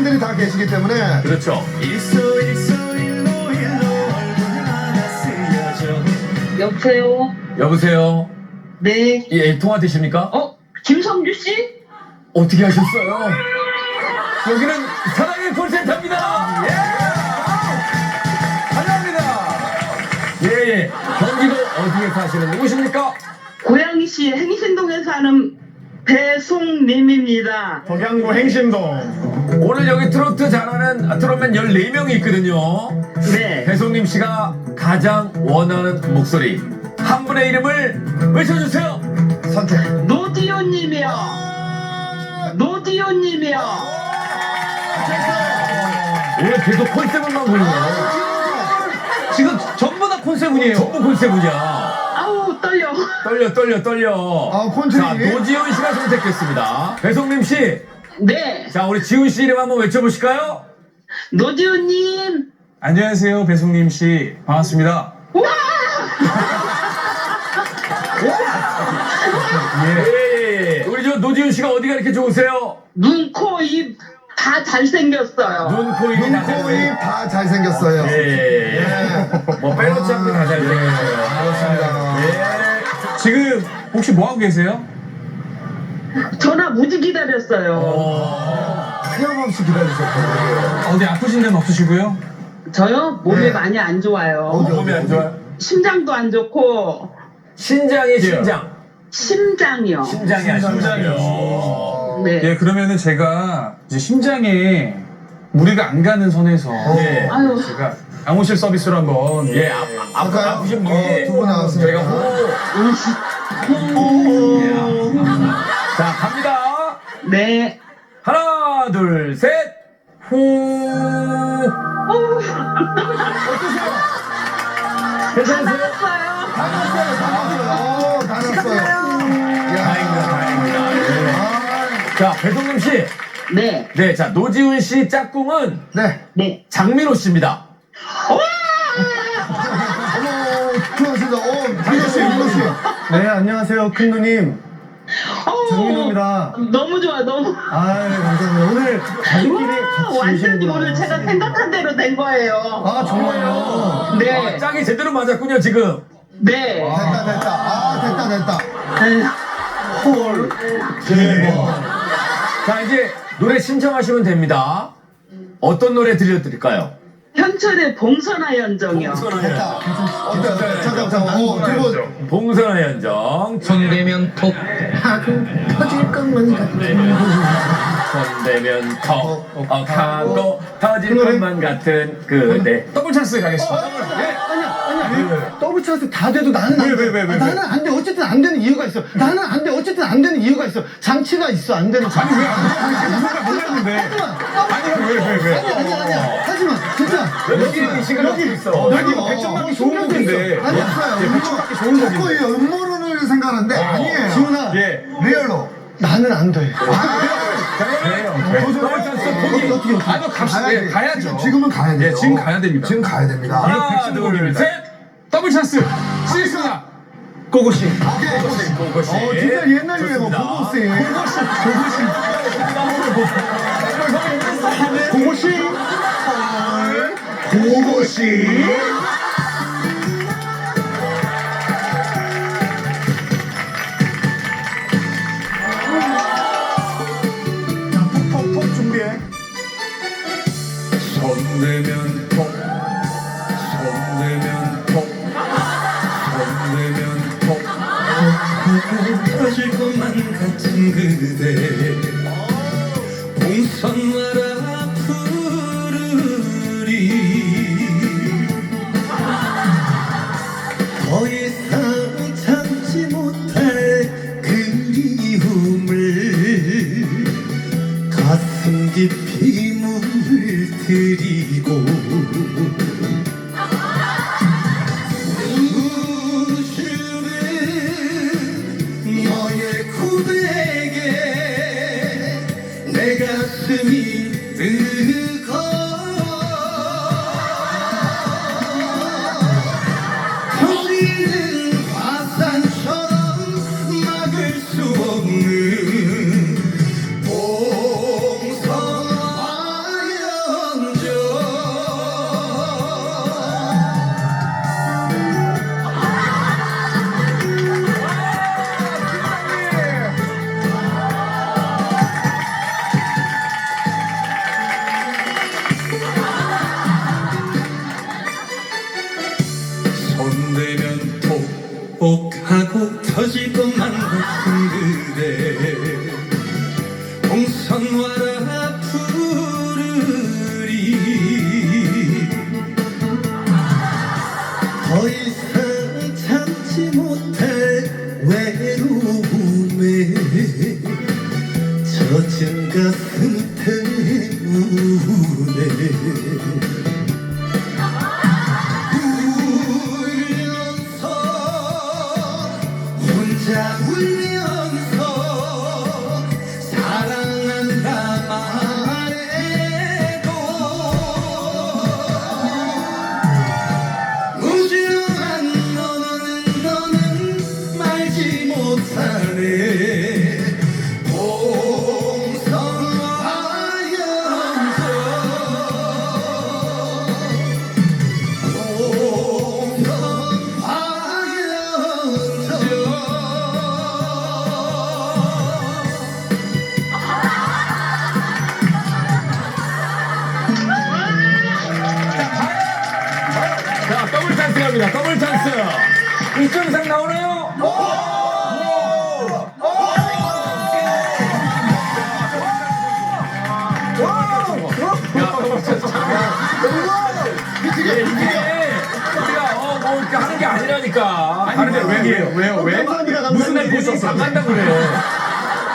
팬들이 다 계시기 때문에 그렇죠. 일소 일소 일로 일로 얼굴 하나 쓰여줘 여보세요? 여보세요. 네. 예, 통화 되십니까? 어? 김성규 씨? 어떻게 하셨어요? 여기는 사랑의 콜센터입니다. 예! 환영합니다. 예, 예. 경기도 어디에 사시는 누구십니까? 고양시시 행신동에 사는 배송님입니다. 덕양구 행신동 오늘 여기 트로트 잘하는 트롯맨 14명이 있거든요. 네. 배송님 씨가 가장 원하는 목소리. 한 분의 이름을 외쳐주세요. 선택 노디오님이요. 노디오님이요. 오늘 계속 컨셉을만 보이네요. 지금 전부 다 콘셉트이에요. 전부 컨셉이냐. 아우, 떨려. 떨려, 떨려, 떨려. 아, 콘셉이? 자, 노지훈 씨가 선택했습니다. 배송님 씨. 네. 자, 우리 지훈 씨 이름 한번 외쳐보실까요? 노디오님. 안녕하세요, 배송님 씨. 반갑습니다. 예. 우리 저 노지훈 씨가 어디가 이렇게 좋으세요? 눈, 코, 입 다 잘생겼어요. 눈, 코, 입이 다 눈, 코, 잘생겼어요. 입다 잘생겼어요 예. 뭐 빼놓지 않고 다 잘생겼어요. 그렇습니다 예. 지금 혹시 뭐 하고 계세요? 전화 무지 기다렸어요. 하염없이 기다리셨거든요 어디 아프신 데는 없으시고요? 저요? 몸이 네. 많이 안 좋아요. 어디, 몸이 안 좋아요? 심장도 안 좋고, 신장이 신장. 심장이요. 신장이 아신장이요. 네. 예, 그러면은 제가 이제 심장에 무리가 안 가는 선에서 예. 아유. 제가 강호실 서비스로 한번 예, 아, 아, 아프, 갈까요? 아프신 분이 어, 두분 나왔습니다. 저희가 호. 예. 자, 갑니다. 네. 하나, 둘, 셋. 후. 괜찮으세요? 알았어요. 다 났어요 다 났어요 어, 다 났어요 야. 다행이다, 다행이다. 예. 아, 자, 배송님 씨. 네. 네, 자, 노지훈 씨 짝꿍은 네 네. 장민호 씨입니다. 어머 수고하셨습니다 어 민호 씨 민호 씨 네, 안녕하세요, 큰 누님. 장민호입니다. 너무 좋아, 너무. 아유, 감사합니다. 오늘 가족끼리 와, 같이 완전히. 오늘 제가 생각한 대로 된 거예요. 아, 정말요? 아, 네. 짝이 제대로 맞았군요, 지금. 네. 됐다 됐다 아 됐다 됐다 네. 자, 이제 노래 신청하시면 됩니다. 어떤 노래 들려드릴까요? 현철의 봉선화 연정이요. 어때 잠깐 잠깐 어두분 봉선화 연정. 손대면 톡 하고 터질 것만 같은 손대면 턱, 어, 어, 하고 터질? 것만 같은 그대. 더블 찬스 가겠습니다. 아니야, 아니야. 더블 찬스 다 돼도 나는 안 돼. 왜, 왜, 왜, 왜, 아, 나는 안 돼. 어쨌든 안 되는 이유가 있어. 나는 안 돼. 어쨌든 안 되는 이유가 있어. 장치가 있어. 안 되는 장치. 아니, 왜안 돼? 이유가 몰랐는데. 아니, 왜, 왜, 왜? 여기 이 시간 여기 있어. 여기 이거 100점 받기 좋은 곡인데. 아니 없어요 예, 100점 받기 좋은 자꾸 곡인데. 이 음모론을 생각하는데 아니에요 지훈아, 예. 리얼로 나는 안 돼. 어떻게 어떻게 아, 너 갑시다. 예, 가야죠. 지금, 지금은 가야 돼요 예, 지금 가야 됩니다. 지금 가야 됩니다 하나, 둘, 셋. 더블 찬스. 쓰겠습니다. 고고씨. 오케이 그것이. 어 진짜 옛날 유행어 좋습니다. 고고씨 고고씨. 고고씨 자 톡톡톡 준비해. 손대면 톡 손대면 톡 손대면 톡. 터질 것만 같은 그대. 봉선마라 깊이 물들이고 우주는 너의 고백에 내 가슴이 뜨 터질 것만 같은 그대 봉선화라 부르리. 더 이상 더블 찬스. 1점 이상 나오나요? 예, 이게 우리가 어, 뭐 이렇게 하는 게 아니라니까. 다른데 왜 그래요? 왜요? 왜? 무슨 날. 본인이 반간다 그래요.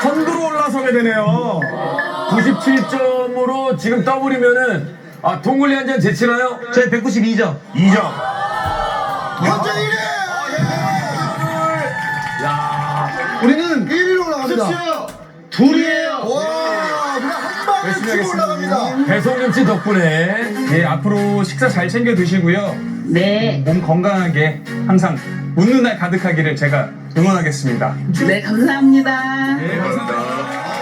선두로 올라서게 되네요. 97점으로 지금 더블이면은 아, 동굴리 한 잔 제치나요? 저희 192점. 2점. 현재 1위! 우리는 1위로 올라갑니다. 둘이에요. 와, 우리가 한 방에 열심히 치고 하겠습니다. 올라갑니다. 배송김치 덕분에 예, 앞으로 식사 잘 챙겨 드시고요. 네. 몸 건강하게 항상 웃는 날 가득하기를 제가 응원하겠습니다. 네, 감사합니다. 네, 감사합니다.